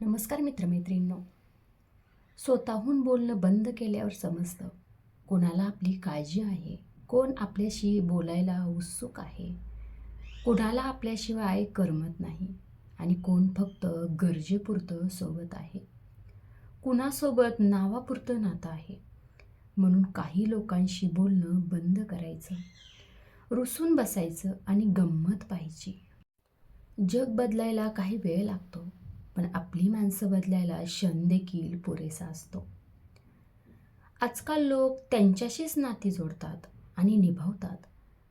नमस्कार मित्रमैत्रिणींनो. स्वतःहून बोलणं बंद केल्यावर समजतं कोणाला आपली काळजी आहे कोण आपल्याशी बोलायला उत्सुक आहे कोणाला आपल्याशिवाय करमत नाही आणि कोण फक्त गरजेपुरतं सोबत आहे. कुणासोबत नावापुरतं नातं आहे म्हणून काही लोकांशी बोलणं बंद करायचं रुसून बसायचं आणि गंमत पाहिजे जग बदलायला काही वेळ लागतो. पण आपली माणसं बदलायला क्षण देखील पुरेसा असतो. आजकाल लोक त्यांच्याशीच नाती जोडतात आणि निभावतात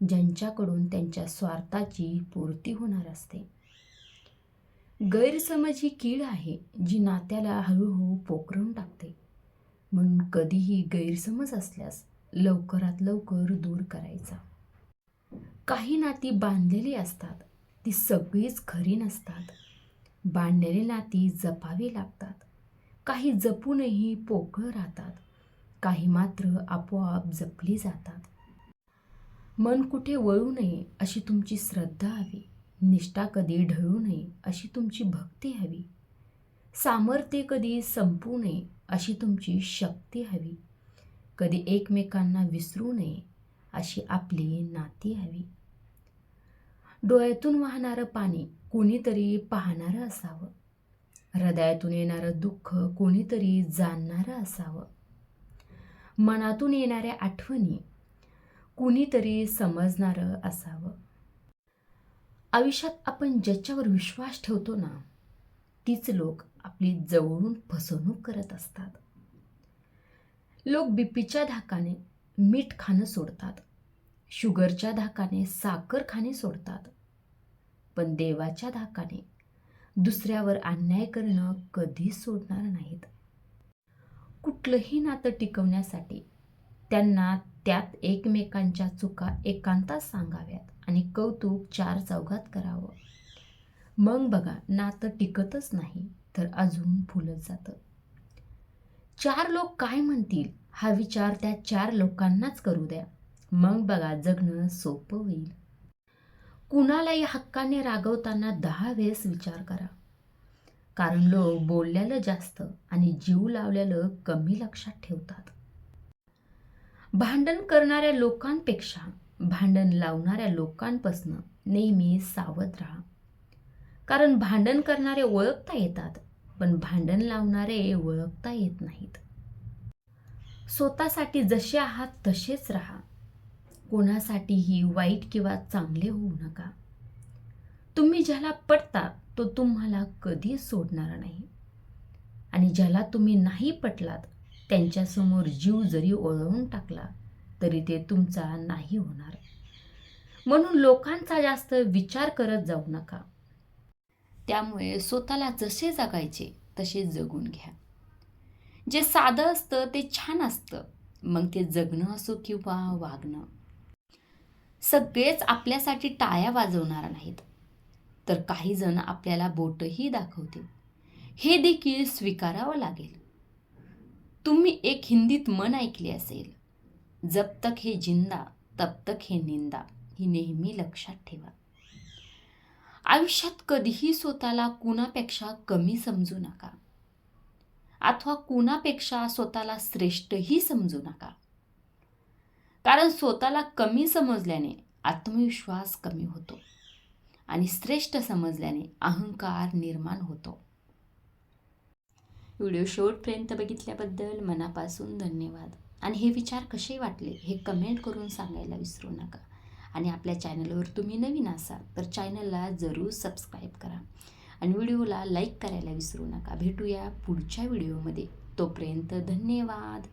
ज्यांच्याकडून त्यांच्या स्वार्थाची पूर्ती होणार असते. गैरसमज ही कीड आहे जी नात्याला हळूहळू पोखरून टाकते. म्हणून कधीही गैरसमज असल्यास लवकरात लवकर दूर करायचा. काही नाती बांधलेली असतात ती सगळीच खरी नसतात. बांधलेली नाती जपावी लागतात. काही जपूनही पोकळ राहतात. काही मात्र आपोआप जपली जातात. मन कुठे वळू नये अशी तुमची श्रद्धा हवी. निष्ठा कधी ढळू नये अशी तुमची भक्ती हवी. सामर्थ्य कधी संपू नये अशी तुमची शक्ती हवी. कधी एकमेकांना विसरू नये अशी आपली नाती हवी. डोळ्यातून वाहणारं पाणी कोणीतरी पाहणारं असावं. हृदयातून येणारं दुःख कोणीतरी जाणणारं असावं. मनातून येणाऱ्या आठवणी कुणीतरी समजणारं असावं. आयुष्यात आपण ज्याच्यावर विश्वास ठेवतो ना तीच लोक आपली जवळून फसवणूक करत असतात. लोक बीपीच्या धाकाने मीठ खाणं सोडतात. शुगरच्या धाकाने साखर खाणे सोडतात. पण देवाच्या धाकाने दुसऱ्यावर अन्याय करणं कधीच सोडणार नाहीत. कुठलंही नातं टिकवण्यासाठी त्यांना त्यात एकमेकांच्या चुका एकांतात सांगाव्यात आणि कौतुक चार चौघात करावं. मग बघा नातं टिकतच नाही तर अजून फुलत जातं. चार लोक काय म्हणतील? हा विचार त्या चार लोकांनाच करू द्या. मग बघा जगणं सोपं होईल. कुणालाही हक्काने रागवताना दहा वेळेस विचार करा. कारण लोक बोललेलं जास्त आणि जीव लावलेलं कमी लक्षात ठेवतात. भांडण करणाऱ्या लोकांपेक्षा भांडण लावणाऱ्या लोकांपासनं नेहमी सावध राहा. कारण भांडण करणारे ओळखता येतात पण भांडण लावणारे ओळखता येत नाहीत. स्वतःसाठी जसे आहात तसेच राहा. कोणासाठीही वाईट किंवा चांगले होऊ नका. तुम्ही ज्याला पटता तो तुम्हाला कधी सोडणार नाही. आणि ज्याला तुम्ही नाही पटलात त्यांच्यासमोर जीव जरी ओळवून टाकला तरी ते तुमचा नाही होणार. म्हणून लोकांचा जास्त विचार करत जाऊ नका. त्यामुळे स्वतःला जसे जगायचे तसे जगून घ्या. जे साधं असतं ते छान असतं. मग ते जगणं असो किंवा वागणं. सगळेच आपल्यासाठी टाळ्या वाजवणार नाहीत. तर काही जण आपल्याला बोटही दाखवतील. हे देखील स्वीकारावं लागेल. तुम्ही एक हिंदीत मन ऐकले असेल. जब तक हे जिंदा तब तक हे निंदा ही नेहमी लक्षात ठेवा. आयुष्यात कधीही स्वतःला कुणापेक्षा कमी समजू नका. अथवा कुणापेक्षा स्वतःला श्रेष्ठही समजू नका. कारण स्वतःला कमी समजल्याने आत्मविश्वास कमी होतो आणि श्रेष्ठ समजल्याने अहंकार निर्माण होतो. व्हिडिओ शेवटपर्यंत बघितल्याबद्दल मनापासून धन्यवाद. आणि हे विचार कसे वाटले हे कमेंट करून सांगायला विसरू नका. आणि आपल्या चॅनलवर तुम्ही नवीन असाल तर चॅनलला जरूर सबस्क्राईब करा. आणि व्हिडिओला लाईक करायला विसरू नका. भेटूया पुढच्या व्हिडिओमध्ये. तोपर्यंत धन्यवाद.